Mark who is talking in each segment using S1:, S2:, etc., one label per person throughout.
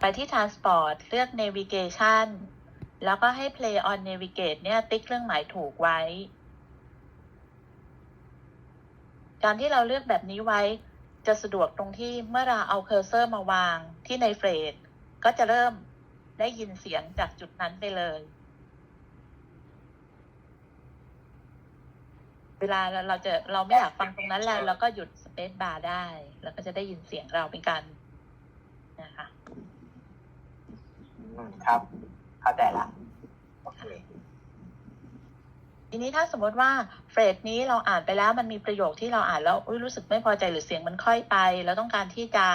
S1: ไปที่ transport เลือก navigation แล้วก็ให้ play on navigate เนี่ย ติ๊กเครื่องหมายถูกไว้ การที่เราเลือกแบบนี้ไว้ จะสะดวกตรงที่เมื่อเราเอาเคอร์เซอร์มาวางที่ในเฟรดก็จะเริ่มได้ยินเสียงจากจุดนั้นไปเลย เวลาเราเราจะเราไม่อยากฟังตรงนั้นแล้ว เราก็หยุดสเปซบาร์ได้ แล้วก็จะได้ยินเสียงเราเป็นการนะคะ
S2: อืมครับ เข้าใจละโอเค
S1: ทีนี้ถ้าสมมติว่าเฟรดนี้เราอ่านไปแล้วมันมีประโยคที่เราอ่านแล้วรู้สึกไม่พอใจหรือเสียงมันค่อยไป แล้วต้องการที่จะ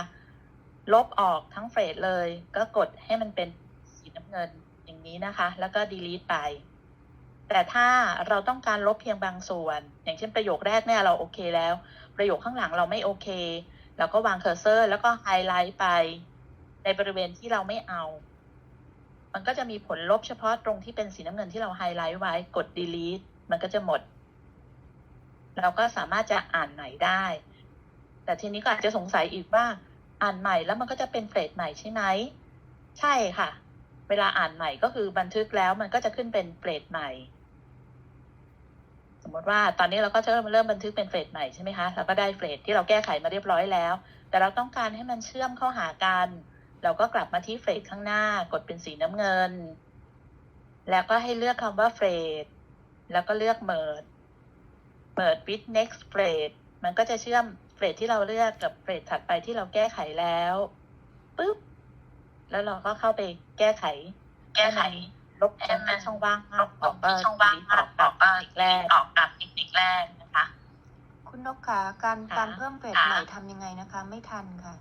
S1: ลบออกทั้งเฟรดเลย ก็กดให้มันเป็นสีน้ำเงินอย่างนี้นะคะ แล้วก็ delete ไป แต่ถ้าเราต้องการลบเพียงบางส่วน อย่างเช่นประโยคแรกเนี่ยเราโอเคแล้ว ประโยคข้างหลังเราไม่โอเค เราก็วางเคอร์เซอร์ แล้วก็ไฮไลท์ไป ในบริเวณที่เราไม่เอา มันก็จะมีผลลบเฉพาะตรงที่เป็นสีน้ำเงินที่เราไฮไลท์ไว้กด delete มันก็จะหมด เราก็สามารถจะอ่านใหม่ได้ แต่ทีนี้ก็อาจจะสงสัยอีกว่าอ่านใหม่แล้วมันก็จะเป็นเฟรดใหม่ใช่ไหม ใช่ค่ะ เวลาอ่านใหม่ก็คือบันทึกแล้วมันก็จะขึ้นเป็นเฟรดใหม่ สมมติว่าตอนนี้เราก็จะเริ่มเริ่มบันทึกเป็นเฟรดใหม่ใช่ไหมคะเราก็ได้เฟรดที่เราแก้ไขมาเรียบร้อยแล้ว แต่เราต้องการให้มันเชื่อมเข้าหากัน เราก็กลับมาที่เฟรดข้างหน้ากดเป็นสีน้ำเงิน แล้วก็ให้เลือกคำว่าเฟรดแล้วก็เลือก merge merge with next phrase มันก็จะเชื่อมเฟรดที่เราเลือกกับเฟรดถัดไปที่เราแก้ไขแล้วปุ๊บแล้วเราก็เข้าไปแก้ไข แก้ไข ลบตรงที่ช่องว่างออกออกก็
S3: ช่องว่าง
S1: ออกออกก็อีกแรก
S3: ออกแบบเทคนิคแรกนะคะ
S4: คุณนกคะการ
S1: ค่ะ
S4: การเพิ่มเฟส
S3: ค่ะ
S4: ใหม่ทำยังไงนะคะ ไม่ทันค่ะ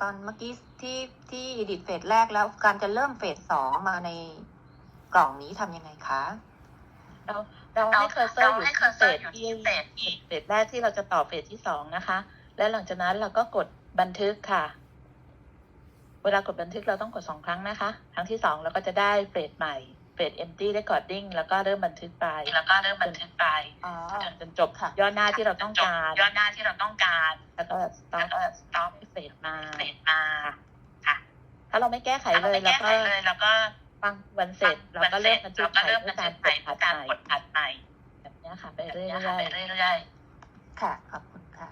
S4: ตอนเมื่อกี้ที่ที่อีดิทเฟสแรกแล้วการจะเริ่มเฟสสองมาในกล่องนี้ทำยังไงคะ
S1: เราเรา
S3: เรา
S1: ให้เคอร์เซอร์อยู่ที่
S3: เฟสที่
S1: เฟสแรกที่เราจะต่อเฟสที่สองนะคะ และหลังจากนั้นเราก็กดบันทึกค่ะ เวลากดบันทึกเราต้องกดสองครั้งนะคะ ครั้งที่สองเราก็จะได้เฟสใหม่ เฟส empty recording แล้วก็เริ่มบันทึกไป
S3: แล้วก็เริ่มบันทึกไป
S4: อ๋อ
S1: จนจบยอดหน้าที่เราต้องการ
S3: ยอดหน้าที่เราต้องการ
S1: แล้วก็
S3: แล้ว
S1: stop
S3: ก็ stop
S1: เฟสมา
S3: เฟสมาค่ะ
S1: ถ้าเราไม่แก้ไข
S3: ถ้า
S1: เล
S3: เรา
S1: ย
S3: ไม่
S1: เรา
S3: แก้
S1: ก็
S3: ไขเลยแล้วก็
S1: ฟังวันเสร็จเราก็เริ่มบันทึก
S3: เราก็
S1: ใหม่
S3: เริ่ม
S1: ด้
S3: บั
S1: วนย
S3: ทึ
S1: การ
S3: กให
S1: ก
S3: ม่
S1: ด
S3: ด้วย
S1: อั
S3: กา
S1: ด
S3: ร
S1: ใหม่
S3: กดอัดใหม่
S1: แบบเนี้ยค่ะไป
S3: แบบ
S1: เรื่
S3: นี้ค่ะไป
S1: อย
S3: เรื่อย
S4: ค่ะขอบคุณค่ะ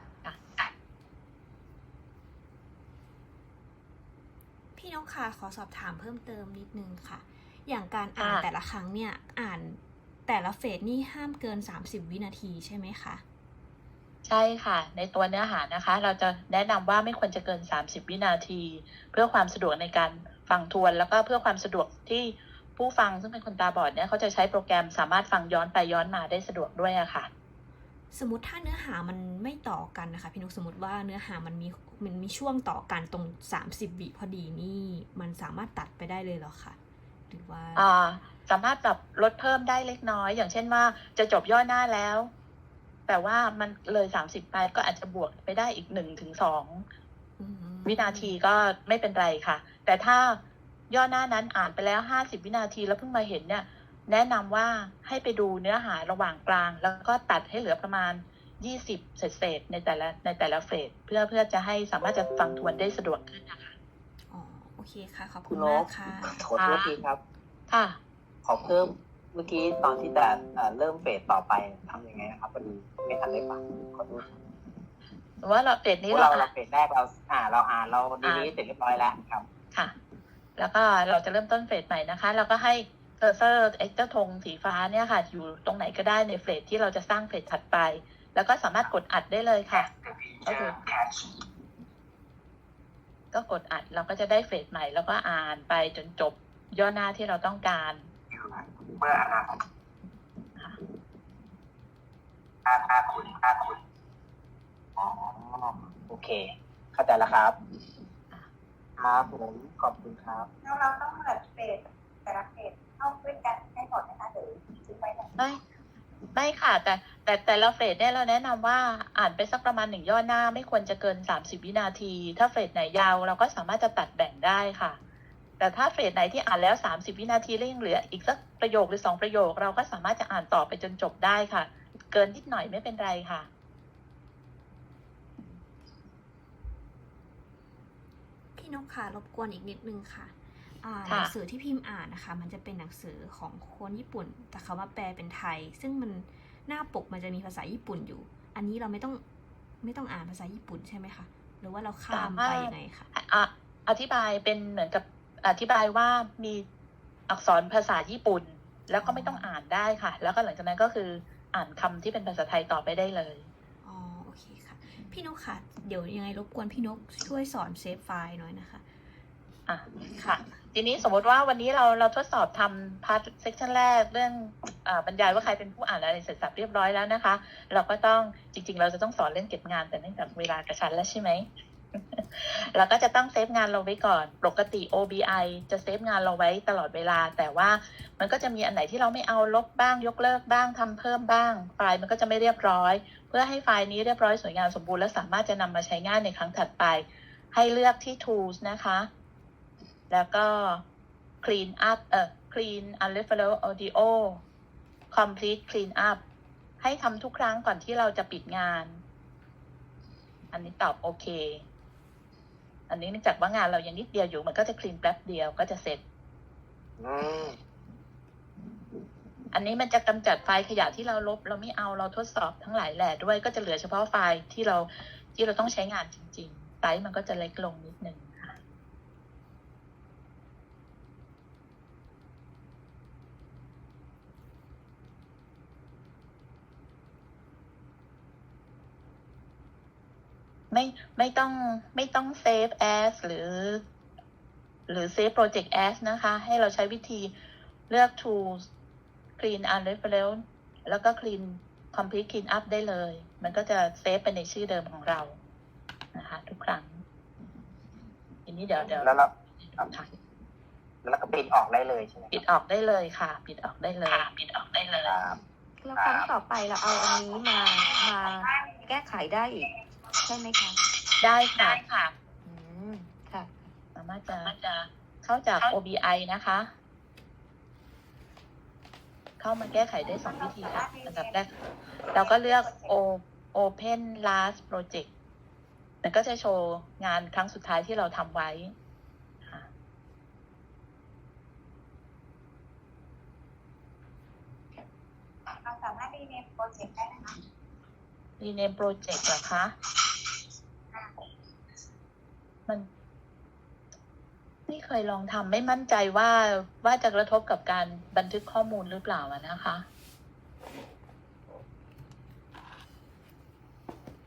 S5: พี่นกค่ะขอสอบถามเพิ่มเติมนิดนึงค่ะ อย่างการอ่านแต่ละครั้งเนี่ย อ่านแต่ละเฟสนี่ห้ามเกิน 30 วินาทีใช่ไหมคะ
S1: ๆใช่ค่ะ ในตัวเนื้อหานะคะ เราจะแนะนำว่าไม่ควรจะเกิน 30 วินาที เพื่อความสะดวกในการฟังทวน แล้วก็เพื่อความสะดวกที่ผู้ฟังซึ่งเป็นคนตาบอดเนี่ยเขาจะใช้โปรแกรมสามารถฟังย้อนไปย้อนมาได้สะดวกด้วยอะค่ะ
S5: สมมติถ้าเนื้อหามันไม่ต่อกันนะคะพี่นกสมมติว่าเนื้อหามันมีมันมีช่วงต่อกันตรง 30วิพอดีนี่ มันสามารถตัดไปได้เลยเหรอคะ หรือว่า
S1: อ่าสามารถปรับลดเพิ่มได้เล็กน้อย อย่างเช่นว่าจะจบย่อหน้าแล้ว แต่ว่ามันเลยสามสิบไปก็อาจจะบวกไปได้อีกหนึ่งถึงสอง
S5: อืม
S1: วินาทีก็ไม่เป็นไรค่ะ แต่ถ้าย่อหน้านั้นอ่านไปแล้วห้าสิบวินาทีแล้วเพิ่งมาเห็นเนี่ย แนะนำว่าให้ไปดูเนื้อหาระหว่างกลาง แล้วก็ตัดให้เหลือประมาณยี่สิบเศษๆในแต่ละในแต่ละเฟสเพื่อเพื่อจะให้สามารถจะฟังทวนได้สะดวกขึ้นนะคะ
S5: อ๋อโอ เคค่ะ ขอบ
S2: คุ
S5: คุณณ
S2: น
S5: มากกค่ะ
S2: ขอโทษทีครับ
S1: ค่ะ
S2: ขอเพิ่มเมื่อกี้ตอนที่จะเอ่อเริ่มเฟสต่อไปทำยังไงนะครับพอดีไม่ทันได้ฟังขอโทษครับ
S1: หรือว่าเราเฟสนี้
S2: พวก
S1: เรา
S2: เราเราเฟสแรกเราอ่า เราอ่านเราดีนี้เสร็จเรียบร้อยแล้วครับ
S1: ค่ะ แล้วก็เราจะเริ่มต้นเฟสใหม่นะคะเราก็ให้เคอร์เซอร์ไอ้เจ้าธงสีฟ้าเนี่ยค่ะ อยู่ตรงไหนก็ได้ในเฟสที่เราจะสร้างเฟสถัดไป แล้วก็สามารถกดอัดได้เลยค่ะโอเค ก็กดอัด เราก็จะได้เฟสใหม่ แล้วก็อ่านไปจนจบย่อหน้าที่เราต้องการ
S2: เมื่ออนาคต
S1: ค่ะ
S2: ถ้าถ้าคุณถ้าคุณอ๋อโอเค เข้าใจแล้วครับ ครับผมขอบคุณครับ
S6: แล้วเราต้องเปิดเฟสแต่ละเฟสเข้าด้วยกันให้หมดนะคะหรือหรือไม่ได้
S1: ไม่ไม่ค่ะแต่ แต่แต่ละเฟสเนี่ยเราแนะนำว่าอ่านไปสักประมาณหนึ่งย่อหน้า ไม่ควรจะเกินสามสิบวินาที ถ้าเฟสไหนยาวเราก็สามารถจะตัดแบ่งได้ค่ะ แต่ถ้าเฟสไหนที่อ่านแล้วสามสิบวินาทีแล้วยังเหลือ อีกสักประโยคหรือสองประโยค เราก็สามารถจะอ่านต่อไปจนจบได้ค่ะ เกินนิดหน่อยไม่เป็นไรค่ะ
S5: โอเคพี่นกค่ะรบกวนอีกนิดนึงค่ะอ่าห
S1: ค่ะ
S5: นังสือที่พิมพ์อ่านนะคะ มันจะเป็นหนังสือของคนญี่ปุ่น แต่เขามาแปลเป็นไทย ซึ่งมัน หน้าปกมันจะมีภาษาญี่ปุ่นอยู่ อันนี้เราไม่ต้องไม่ต้องอ่านภาษาญี่ปุ่นใช่ไหมคะ หรือว่าเราข้ามไปยังไงคะ
S1: อะอธิบายเป็นเหมือนกับอธิบายว่ามีอักษรภาษาญี่ปุ่น แล้วก็ไม่ต้องอ่านได้ค่ะ แล้วก็หลังจากนั้นก็คืออ่านคำที่เป็นภาษาไทยต่อไปได้เลย
S5: อ๋อโอเคค่ะ พี่นกค่ะ เดี๋ยวยังไงรบกวนพี่นกช่วยสอนเซฟไฟล์หน่อยนะคะ
S1: อะค่ะ ทีนี้สมมติว่าวันนี้เราเราทดสอบทำพาร์ทเซสชันแรกเรื่องอบรรยายว่าใครเป็นผู้อ่านอะไรเสร็จสับเรียบร้อยแล้วนะคะ เราก็ต้องจริง ๆ เราจะต้องสอนเรื่องเก็บงานแต่เนื่องจากเวลากระชั้นแล้วใช่ไหมเราก็จะต้องเซฟงานเราไว้ก่อน ปกติ OBI จะเซฟงานเราไว้ตลอดเวลา แต่ว่ามันก็จะมีอันไหนที่เราไม่เอาลบบ้างยกเลิกบ้างทำเพิ่มบ้าง ไฟล์มันก็จะไม่เรียบร้อย เพื่อให้ไฟล์นี้เรียบร้อยสวยงามสมบูรณ์และสามารถจะนำมาใช้งานในครั้งถัดไป ให้เลือกที่ tools นะคะ แล้วก็ clean up เอ่อ clean unreferable audio complete clean up ให้ทำทุกครั้งก่อนที่เราจะปิดงาน อันนี้ตอบโอเค อันนี้เนื่องจากว่างานเรายังนิดเดียวอยู่ มันก็จะ clean แป๊บเดียวก็จะเสร็จ
S2: อืม
S1: อันนี้มันจะกำจัดไฟล์ขยะที่เราลบ เราไม่เอาเราทดสอบทั้งหลายแหล่ด้วย ก็จะเหลือเฉพาะไฟล์ที่เราที่เราต้องใช้งานจริงๆไซส์มันก็จะเล็กลงนิดนึงค่ะ ไม่ไม่ต้องไม่ต้อง save as หรือ หรือ save project as นะคะ ให้เราใช้วิธีเลือก tools clean unreference แล้วก็ clean complete clean up ได้เลย มันก็จะเซฟไปในชื่อเดิมของเรา นะคะ ทุกครั้งทีนี้เดี๋ยวเดี๋ยว
S2: แล้วเรา
S1: ค่ะ
S2: แล้วก็ปิดออกได้เลยใช่ไหม
S1: ปิดออกได้เลยค่ะ ปิดออกได้เลย
S3: ค่ะปิดออกได้เลย
S2: ครับ
S4: แล้วครั้งต่อไปเราเอาอันนี้มามาแก้ไขได้อีก ใช่ไหมคะ
S1: ได้ค่ะ
S3: ได้ค่ะ
S4: อืมค่ะ
S1: สามารถจะ
S3: มันจะ
S1: เข้าจาก
S3: เข้า
S1: OBI นะคะ เข้ามาแก้ไขได้สองวิธีค่ะอันดับแรกเราก็เลือก O- Open Last Project มันก็จะโชว์งานครั้งสุดท้ายที่เราทำไว้ค่ะ
S6: เราสามารถรีเนมโปรเจกต์ได้นะคะ
S1: Rename Project เหรอคะ มัน ไม่เคยลองทำไม่มั่นใจว่าว่าจะกระทบกับการบันทึกข้อมูลหรือเปล่าอะนะคะ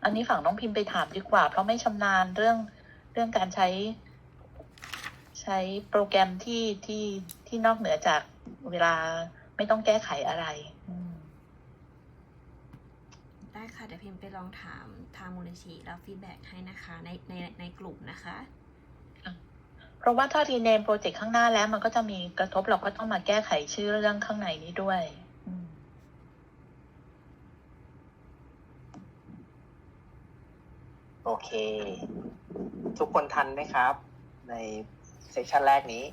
S1: อันนี้ฝั่งน้องพิมพ์ไปถามดีกว่า เพราะไม่ชำนาญเรื่องเรื่องการใช้ ใช้โปรแกรมที่ที่ที่นอกเหนือจากเวลาไม่ต้องแก้ไขอะไรอืม
S5: ได้ค่ะ เดี๋ยวพิมพ์ไปลองถามทางมูลนิธิแล้วฟีดแบ็กให้นะคะในในในกลุ่มนะคะ
S1: เพราะว่าถ้า rename โปรเจกต์ข้างหน้าแล้วมันก็จะมีกระทบเราก็ต้องมาแก้ไขชื่อเรื่องข้างในนี้ด้วยอืม
S2: โอเค ทุกคนทันไหมครับ ในเซสชันแรกนี้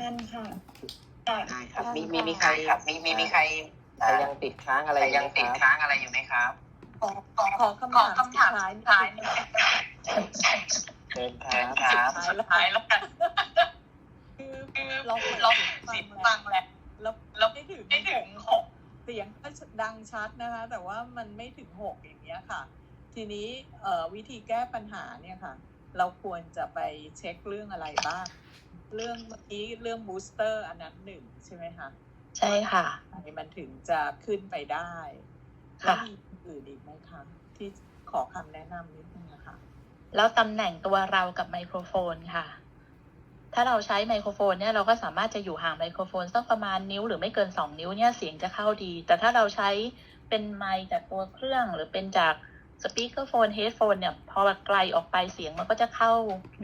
S6: นั่นค่ะ
S2: ได้ครับมี
S4: ทัน
S2: มี
S4: ค่ะ
S2: มีใคร
S3: ครับมีมีมีใคร
S2: ใครยังติดค้างอะไร
S3: ใคร
S2: อยู่
S3: ยัง
S2: ไหม
S3: ติด
S2: ครับ
S3: ค้างอะไรอยู่ไหมครับ
S6: ขอขอขอคำ
S3: ขอ
S6: ถาม
S3: คำถาม
S6: สุด
S3: สุด
S6: ท้า
S3: ท้ายย
S6: นิด
S3: ท้าย
S6: นึง
S2: เชิญค
S3: เชิ
S2: รั
S3: ญ
S2: บ
S3: ครับสุดท้ายแล้วกัน
S6: คือ
S3: คือ
S6: เรา
S3: เราสิบฟังแหละ
S6: แล้ว
S3: แล้ว
S6: ไม่ถึง
S3: ไม่ถึงหก
S6: เสียงก็ดังชัดนะคะ แต่ว่ามันไม่ถึงหกอย่างเงี้ยค่ะ ทีนี้เอ่อวิธีแก้ปัญหาเนี่ยค่ะ เราควรจะไปเช็คเรื่องอะไรบ้าง เรื่องเมื่อกี้เรื่องบูสเตอร์อันนั้นหนึ่งใช่ไหมคะ
S1: ใช่ค่ะ
S6: อันนี้มันถึงจะขึ้นไปได้
S1: ค่ะ
S6: แล้วมีอื่นอีกไหมคะที่ขอคำแนะนำนิดนึงนะคะ
S1: แล้วตำแหน่งตัวเรากับไมโครโฟนค่ะ ถ้าเราใช้ไมโครโฟนเนี่ยเราก็สามารถจะอยู่ห่างไมโครโฟนสักประมาณนิ้วหรือไม่เกินสองนิ้วเนี่ยเสียงจะเข้าดี แต่ถ้าเราใช้เป็นไมค์จากตัวเครื่องหรือเป็นจากสปีกเกอร์โฟนเฮดโฟนเนี่ยพอไกลออกไปเสียงมันก็จะเข้า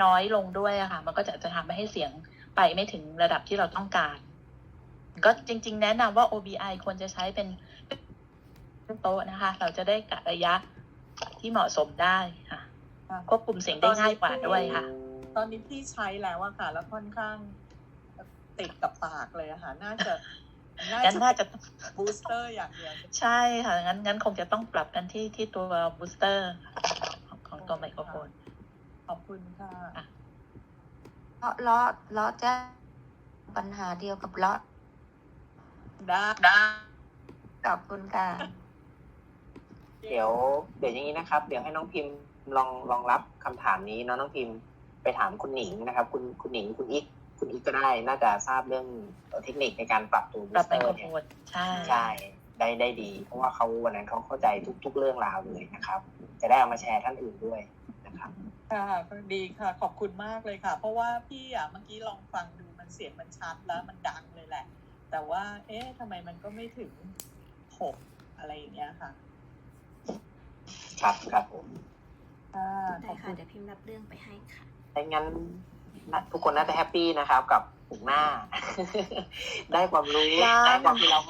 S1: น้อยลงด้วยอะค่ะ มันก็จะจะทำให้เสียงไปไม่ถึงระดับที่เราต้องการ ก็จริง ๆ แนะนำว่า OBI ควรจะใช้เป็นโต๊ะนะคะ เราจะได้กะระยะที่เหมาะสมได้ค่ะควบคุมเสียงได้ง่ายกว่าด้วยค่ะ
S6: ตอนนี้พี่ใช้แล้วอะค่ะ แล้วค่อนข้างติดกับปากเลยอะค่ะ น่าจะน่า
S1: งั้นน่า
S6: จะ
S1: จะ
S6: บูสเตอร์อย่างเดียว
S1: ใช่ค่ะงั้นงั้นคงจะต้องปรับกันที่ที่ตัวบูสเตอร์ของของตัวไมโครโฟน
S6: ขอบคุณค่ะ
S4: เลาะเลาะเลาะแจ้งปัญหาเดียวกับเลาะ
S6: ได้
S3: ได้
S4: ขอบคุณค่ะ
S2: เดี๋ยว เดี๋ยวอย่างนี้นะครับ เดี๋ยวให้น้องพิมพ์ลองลองรับคำถามนี้เนาะน้องพิมพ์ไปถามคุณหนิงนะครับ คุณคุณหนิงคุณอีกคุณอีกก็ได้ น่าจะทราบเรื่องเทคนิคในการปรับตัว
S1: ปรับเป็น
S2: เต
S1: ข
S2: อร์เนี่ย
S1: บวนใช่
S2: ใช่ได้ได้ดี เพราะว่าเขาวันนั้นเขาเข้าใจทุก ๆ เรื่องราวเลยนะครับ จะได้เอามาแชร์ท่านอื่นด้วยนะครับ
S6: ค่ะดีค่ะ ขอบคุณมากเลยค่ะ เพราะว่าพี่อะเมื่อกี้ลองฟังดูมันเสียงมันชัดแล้วมันดังเลยแหละ แต่ว่า เอ๊ะทำไมมันก็ไม่ถึงหกอะไรอย่างเงี้ยค่ะ
S2: ครับครับผม
S6: ค่ะข
S5: ได้
S6: อบ
S5: ค่ะ
S6: คุณ
S5: เดี๋ยวพิมพ์รับเรื่องไปให้ค่ะ
S2: ดังนั้นน่าทุกคนน่าจะแฮปปี้นะครับ กับปลูกหน้า ได้ความรู้
S1: ยัง
S2: ได้ความที่เรา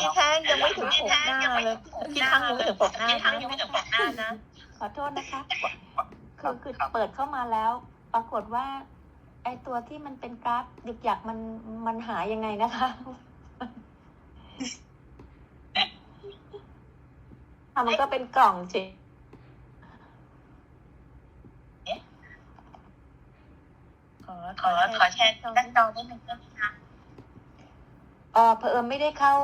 S1: พี่แท่งยังไม่ถึงปกหน้าเลยพี่ทั้งยังไม่ถึงปกหน้า
S3: พี่ทั้งยังไม่ถึงปกหน้านะ
S4: ขอโทษนะคะ
S2: ครั
S4: คื
S2: บ
S4: อคือเปิดเข้ามาแล้ว ปรากฏว่า ไอตัวที่มันเป็นกราฟหยึกหยักมันมันหายยังไงนะคะ อะมันก็เป็นกล่องเฉย
S1: ขอ
S3: ขอขอแชร์หน้าจอนิดนึงได้ไหมคะ
S4: เออเผอิญไม่ได้เข้า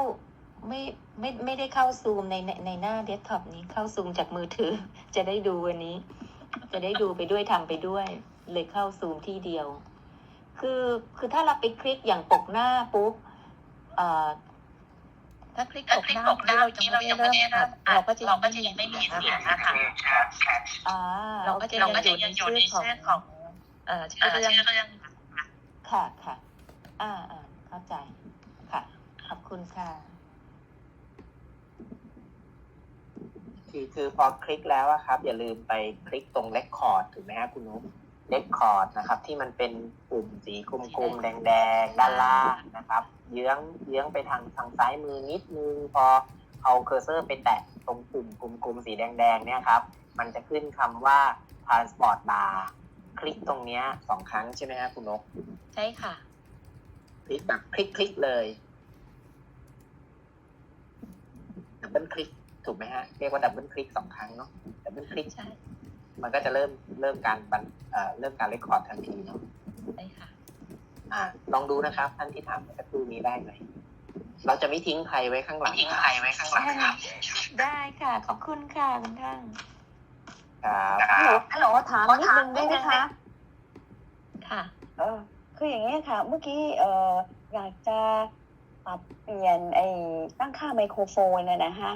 S4: ไม่ไม่ไม่ได้เข้าซูมในในในหน้าเดสก์ท็อปนี้เข้าซูมจากมือถือ จะได้ดูวันนี้ จะได้ดูไปด้วยทำไปด้วย เลยเข้าซูมที่เดียว คือคือถ้าเราไปคลิกอย่างปกหน้าปุ๊บเอ่อ
S1: ถ้าคลิก
S3: ถ้า
S1: ปก
S3: คลิก
S1: หน้า
S3: ปกหน้า
S1: เรา
S3: ที่
S1: ยัง
S3: เรา
S1: ไม่
S3: ยัง
S1: ได้
S3: ไม่
S1: เริ่ม
S3: ได้
S1: อั
S3: เริ่
S1: ด
S3: ม
S1: เราก็จะ
S3: เราก็จะยังไม่มีเสียงนะคะ
S4: อ่า
S1: เราก็จะ
S3: เรา
S1: ยัง
S3: ก็
S1: อ
S3: จะ
S1: ยู่ใน
S3: ยังอยู่
S1: ชื่
S3: ใน
S1: อของ
S3: ชื่อของ
S1: เอ่อชื่
S3: เอ่
S1: อ
S3: อ
S1: เรื่อง
S3: ชื่อเรื่อง
S4: ค่ะค่ะ อ่าอ่าเข้าใจค่ะ ขอบคุณค่ะ
S2: คือคือพอคลิกแล้วอะครับ อย่าลืมไปคลิกตรง Record ถูกไหมฮะคุณนุ๊ก Record นะครับ ที่มันเป็นปุ่มสีกลมๆแดงๆ ด้านล่างนะครับ เยื้องเยื้องไปทางทางซ้ายมือนิดนึง พอเอาเคอร์เซอร์ไปแตะตรงปุ่มกลมๆสีแดงๆเนี่ยครับ มันจะขึ้นคำว่า Transport Bar คลิกตรงเนี้ยสองครั้งใช่ไหมฮะคุณนก
S1: ใช่ค่ะ
S2: คลิกแบบคลิกคลิกเลยดับเบิลคลิกถูกไหมฮะ เรียกว่าดับเบิลคลิกสองครั้งเนาะดับเบิลคลิก
S1: ใช่
S2: มันก็จะเริ่มเริ่มการบันเอ่อเริ่มการเรคคอร์ดทันทีเนาะ
S1: ใช่ค่ะ
S2: อ่าลองดูนะครับท่านที่ถามเมื่อสักครู่นี้ได้ไหมเราจะไม่ทิ้งใครไว้ข้างหลัง
S3: ทิ้งใครไว้ข้างหลังครับ
S4: ได้ค่ะ ขอบคุณค่ะคุณท่าน
S2: ครับ
S7: ฮัลโหลฮัลโหลถามนิดนึงได้ไหมคะ
S1: ค่ะ
S7: เออคืออย่างนี้ยค่ะ เมื่อกี้เอออยากจะปรับเปลี่ยนไอ้ตั้งค่าไมโครโฟนนะนะฮะ